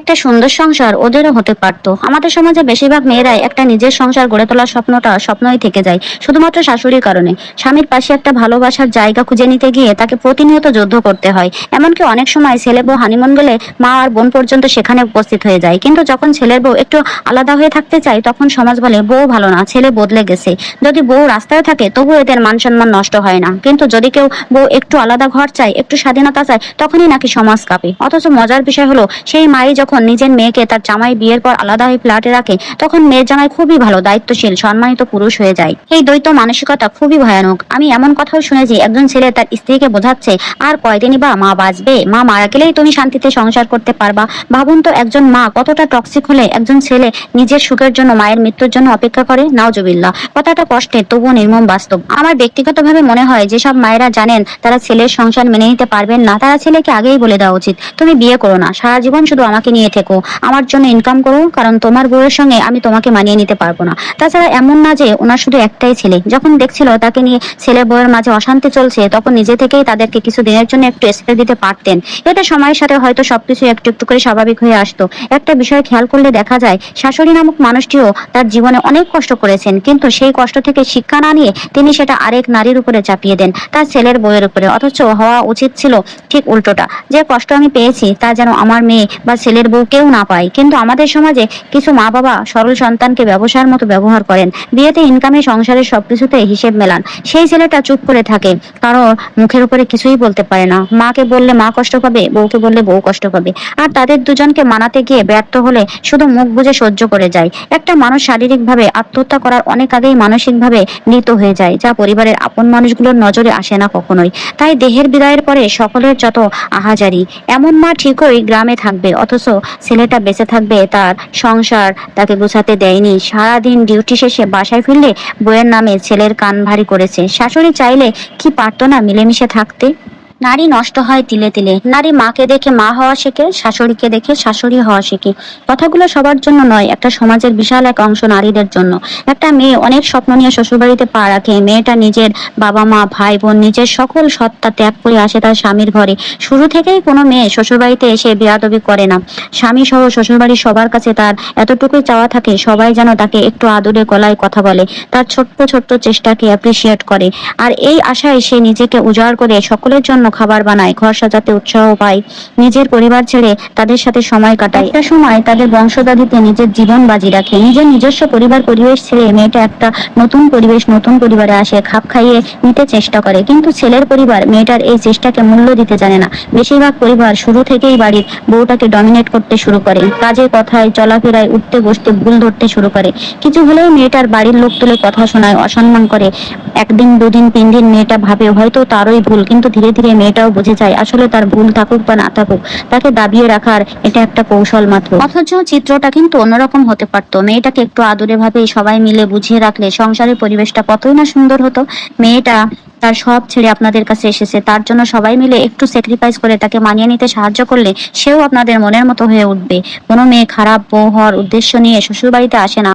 একটা সুন্দর সংসার ওদেরও হতে পারতো। আমাদের সমাজে বেশিরভাগ মেয়েরাই একটা নিজের সংসার গড়ে তোলার স্বপ্নটা স্বপ্নই থেকে যায়, শুধুমাত্র শাশুড়ির কারণে। স্বামীর পাশে একটা ভালোবাসার জায়গা খুঁজে নিতে গিয়ে তাকে প্রতিনিয়ত যুদ্ধ করতে হয়। এমনকি অনেক সময় ছেলে বউ হানিমুন গেলে মা আর বোন পর্যন্ত সেখানে উপস্থিত হয়ে যায়। কিন্তু যখন ছেলের বউ একটু আলাদা হয়ে থাকতে চায়, তখন সমাজ বলে, বউ ভালো না, ছেলে বদলে গেছে। যদি বউ রাস্তায় থাকে তবু এদের মান সম্মান নষ্ট হয় না। কিন্তু যদি কেউ বউ একটু আলাদা ঘর চায়, একটু স্বাধীনতা চায়, তখনই নাকি সমাজ কাঁপে। অথচ মজার বিষয় হলো, সেই মাই যখন নিজের মেয়েকে তার জামাই বিয়ের পর আলাদা হয়ে ফ্ল্যাটে রাখে, তখন মেয়ের জামাই খুবই ভালো, দায়িত্বশীল, সম্মানিত পুরুষ হয়ে যায়। এই দ্বৈত মানসিকতা খুবই ভয়ানক। আমি এমন কথাও শুনেছি, একজন ছেলে তার স্ত্রীকে বোঝাচ্ছে, আর কয়দিনই বা মা বাঁচবে? মা মারা গেলেই তুমি শান্তিতে সংসার করতে পারবা। ভাবুন তো, একজন মা কতটা টক্সিক হলে একজন ছেলে নিজের সুখের জন্য, মায়ের মৃত্যুর জন্য অপেক্ষা করে? নাওজবিল্লা কথাটা কষ্টের তবুও নির্মম বাস্তব। আমার ব্যক্তিগতভাবে মনে হয়, যেসব মায়েরা জানেন তারা ছেলের সংসার মেনে নিতে পারবেন না, তারা ছেলেকে আগেই বলে দেওয়া উচিত, তুমি বিয়ে করো না। সারা জীবন শুধু আমাকে নিয়ে থেকো। আমার জন্য ইনকাম করো, কারণ তোমার বউয়ের সঙ্গে আমি তোমাকে মানিয়ে নিতে পারব না। তাছাড়া এমন না যে ওনার শুধু একটাই ছেলে। যখন দেখছিল তাকে নিয়ে ছেলে বউয়ের মাঝে অশান্তি চলছে, তখন নিজে থেকেই তাদেরকে কিছু দিনের জন্য একটু স্পেস দিতে পারতেন। এটা সময়ের সাথে হয়তো সবকিছু একটু একটু করে স্বাভাবিক হয়ে আসতো। একটা বিষয় খেয়াল করলে দেখা যায়, শাশুড়ি নামক মানুষটিও তার জীবনে অনেক কষ্ট করেছেন, কিন্তু সেই কষ্ট থেকে শিক্ষা না নিয়ে তিনি সেটা আরেক নারীর উপরে চাপিয়ে দেন, তার ছেলের বউয়ের উপরে। অথচ হওয়া উচিত ছিল ঠিক উল্টোটা। যে কষ্ট আমি পেয়েছি, তা যেন আমার মেয়ে বা ছেলের বউ কেউ না পায়। কিন্তু আমাদের সমাজে কিছু মা বাবা সরল সন্তানকে ব্যবসার মতো ব্যবহার করেন। বিয়েতে ইনকামে সংসারের সবকিছুতে হিসেব মেলান। সেই ছেলেটা চুপ করে থাকে। কারণ মুখের উপরে কিছুই বলতে পারে না। মাকে বললে মা কষ্ট পাবে, বউকে বললে বউ কষ্ট পাবে। আর তাদের দুজনকে মানাতে গিয়ে ব্যর্থ হলে শুধু মুখ বুজে সহ্য করে যায়। একটা মানুষ শারীরিকভাবে আত্মহত্যা করার অনেক আগেই মানসিকভাবে মৃত হয়ে যায়, যা পরিবারের আপন মানুষগুলোর নজরে আসে না কখনোই। তাই দেহের বিদায়ের পরে সকলের যত আহাজারি, এমন মা ঠিকই গ্রামে থাকবে অথচ ছেলেটা বেঁচে থাকবে, তার সংসার তাকে গোছাতে দেয়নি। সারাদিন ডিউটি শেষে বাসায় ফিরলে বইয়ের নামে ছেলের কান ভারী করেছে। শাশুড়ি চাইলে কি পারতো না মিলেমিশে থাকতে? নারী নষ্ট হয় তিলে তিলে। নারী মাকে দেখে মা হওয়া শেখে, শাশুড়িকে দেখে শাশুড়ি হওয়া শেখে। কথাগুলো সবার জন্য নয়, একটা সমাজের বিশাল এক অংশ নারীদের জন্য। একটা মেয়ে অনেক স্বপ্ন নিয়ে শ্বশুরবাড়িতে পা রাখে। মেয়েটা নিজের বাবা মা ভাই বোন নিজের সকল সত্তা ত্যাগ করে আসে তার স্বামীর ঘরে। শুরু থেকেই কোনো মেয়ে শ্বশুরবাড়িতে এসে বেয়াদবি করে না। স্বামী সহ শ্বশুরবাড়ির সবার কাছে তার এতটুকুই চাওয়া থাকে, সবাই যেন তাকে একটু আদরে গলায় কথা বলে। তার ছোট্ট ছোট্ট চেষ্টাকে অ্যাপ্রিসিয়েট করে। আর এই আশায় সে নিজেকে উজাড় করে সকলের জন্য খাবার বানায়, ঘর সাজাতে উৎসাহ পায়, নিজের পরিবার ছেড়ে তাদের সাথে সময় কাটায়। একটা সময় তাদের বংশদাধিতে নিজের জীবন বাজি রাখে। নিজের নিজস্ব পরিবার পরিবেশ ছেড়ে মেয়েটা একটা নতুন পরিবেশ, নতুন পরিবারে আসে, খাপ খাইয়ে নিতে চেষ্টা করে। কিন্তু ছেলের পরিবার মেয়েটার এই চেষ্টাকে মূল্য দিতে জানে না। বেশিরভাগ পরিবার শুরু থেকেই বাড়ির বউটাকে ডমিনেট করতে শুরু করে। কাজে কথায়, চলাফেরায়, উঠতে বসতে ভুল ধরতে শুরু করে। কিছু হলেও মেয়েটার বাড়ির লোক তুলে কথা শোনায়, অসম্মান করে। একদিন, দুদিন তিন দিন মেয়েটা ভাবে, হয়তো তারই ভুল, কিন্তু ধীরে ধীরে মেয়েটাও বুঝে যায়, আসলে তার ভুল থাকুক বা না থাকুক, তাকে দাবিয়ে রাখার এটা একটা কৌশল মাত্র। অথচ চিত্রটা কিন্তু অন্যরকম হতে পারতো। মেয়েটাকে একটু আদরে ভাবে সবাই মিলে বুঝিয়ে রাখলে সংসারের পরিবেশটা কতই না সুন্দর হতো। মেয়েটা তার সব ছেড়ে আপনাদের কাছে এসেছে, তার জন্য সবাই মিলে একটু স্যাক্রিফাইস করে তাকে মানিয়ে নিতে সাহায্য করলে সেও আপনাদের মনের মতো হয়ে উঠবে। কোনো মেয়ে খারাপ বউ হওয়ার উদ্দেশ্য নিয়ে শ্বশুরবাড়িতে আসে না।